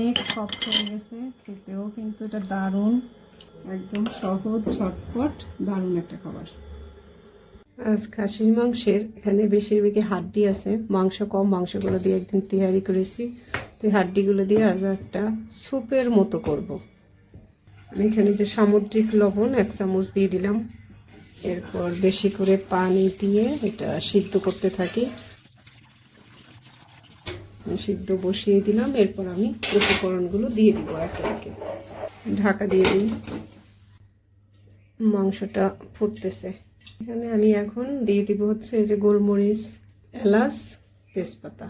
অনেক সফট হয়ে গেছে, খেতেও কিন্তু এটা দারুণ, একদম সহজ, ঝটপট, দারুণ একটা খাবার। আজ খাসির মাংসের এখানে বেশিরভাগই হাড্ডি আছে, মাংস কম, মাংসগুলো দিয়ে একদিন তৈরি করেছি। তো হাড্ডিগুলো দিয়ে আজ একটা স্যুপের মতো করব। আমি এখানে যে সামুদ্রিক লবণ এক চামচ দিয়ে দিলাম। এরপর বেশি করে পানি দিয়ে এটা সিদ্ধ করতে থাকি। সিদ্ধ বসিয়ে দিলাম, এরপর আমি উপকরণগুলো দিয়ে দিব একে একে। ঢাকা দিয়ে দিই। মাংসটা ফুটতেছে। এখানে আমি এখন দিয়ে দিব হচ্ছে এই যে গোলমরিচ, এলাচ, তেজপাতা।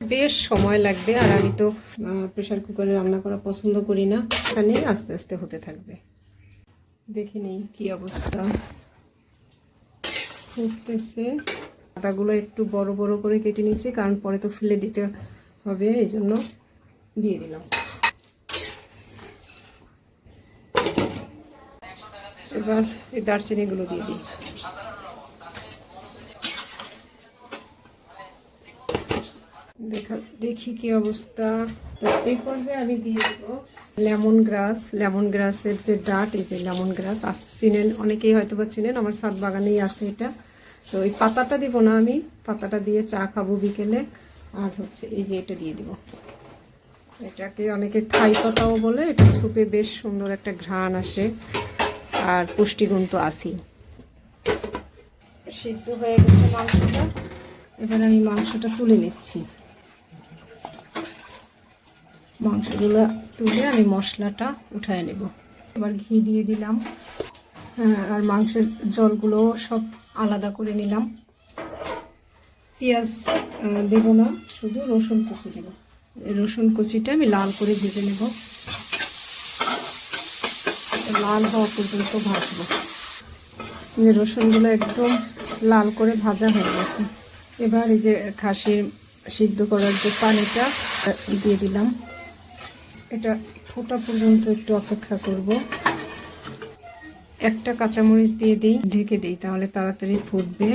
বেশ সময় লাগবে আর আমি তো প্রেশার কুকারে রান্না করা পছন্দ করি না। এখানে আস্তে আস্তে হতে থাকবে। দেখে নিই কি অবস্থা। ফুটতেছে। আদাগুলো একটু বড় বড় করে কেটে নিয়েছি, কারণ পরে তো ফেলে দিতে হবে, এই জন্য দিয়ে দিলাম। এবার এই দারচিনিগুলো দিয়ে দিই। দেখা কি অবস্থা। তো এই পর্যায়ে আমি দিয়ে দেবো লেমন গ্রাস। লেমন গ্রাসের যে ডাট, এই যে লেমন গ্রাস চিনেন, অনেকেই হয়তো বা চিনেন, আমার সাত বাগানেই আছে এটা। তো এই পাতাটা দিব না আমি। পাতাটা দিয়ে চা খাব বিকেলে। আর হচ্ছে এই যে এটা দিয়ে দিব। এটাকে অনেকে থাই পাতাও বলে, এটা ছুপে বেশ সুন্দর একটা ঘ্রাণ আসে। আর পুষ্টিগুণ তো আসি সিদ্ধ হয়ে গেছে মাংসটা। এবার আমি মাংসটা তুলে নিচ্ছি। মাংসগুলো তুলে আমি মশলাটা উঠায় নেব। এবার ঘি দিয়ে দিলাম। আর মাংসের জলগুলো সব আলাদা করে নিলাম। পেঁয়াজ দেব না, শুধু রসুন কুচি দেব। রসুন কুচিটা আমি লাল করে ভেজে নেব। লাল হওয়া পর্যন্ত ভাজবো। যে রসুনগুলো একদম লাল করে ভাজা হয়ে গেছে। এবার এই যে খাসির সিদ্ধ করার যে পানিটা দিয়ে দিলাম। এটা ফোটা পর্যন্ত একটু অপেক্ষা করব। একটা কাঁচামরিচ দিয়ে দিই, ঢেকে দিই, তাহলে তাড়াতাড়ি ফুটবে।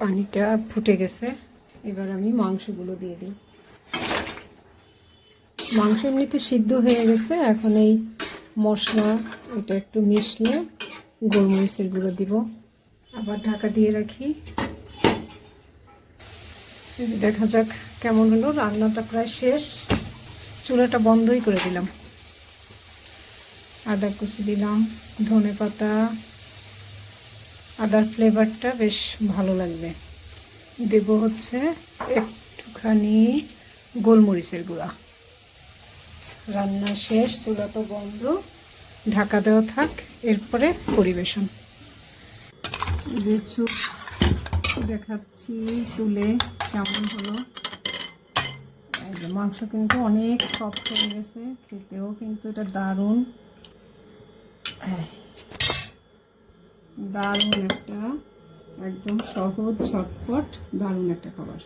পানিটা ফুটে গেছে, এবার আমি মাংসগুলো দিয়ে দিই। মাংস এমনিতে সিদ্ধ হয়ে গেছে, এখন এই মশলা, এটা একটু মিশলে গোলমরিচের গুঁড়ো দিব। আবার ঢাকা দিয়ে রাখি। দেখা যাক কেমন হলো, রান্নাটা প্রায় শেষ। চুলাটা বন্ধই করে দিলাম। আদা কুচি দিলাম, ধনে পাতা, আদার ফ্লেভারটা বেশ ভালো লাগবে। দেব হচ্ছে একটুখানি গোলমরিচের গুঁড়া। রান্না শেষ, চুলা তো বন্ধ। ঢাকা দেওয়া থাক, এরপরে পরিবেশন। যে চুপ দেখাচ্ছি, তুলে কেমন হলো? মাংস কিন্তু অনেক সফট হয়ে গেছে, খেতেও কিন্তু এটা দারুণ। দারুণ একটা একদম সহজ ঝটপট দারুণ একটা খাবার।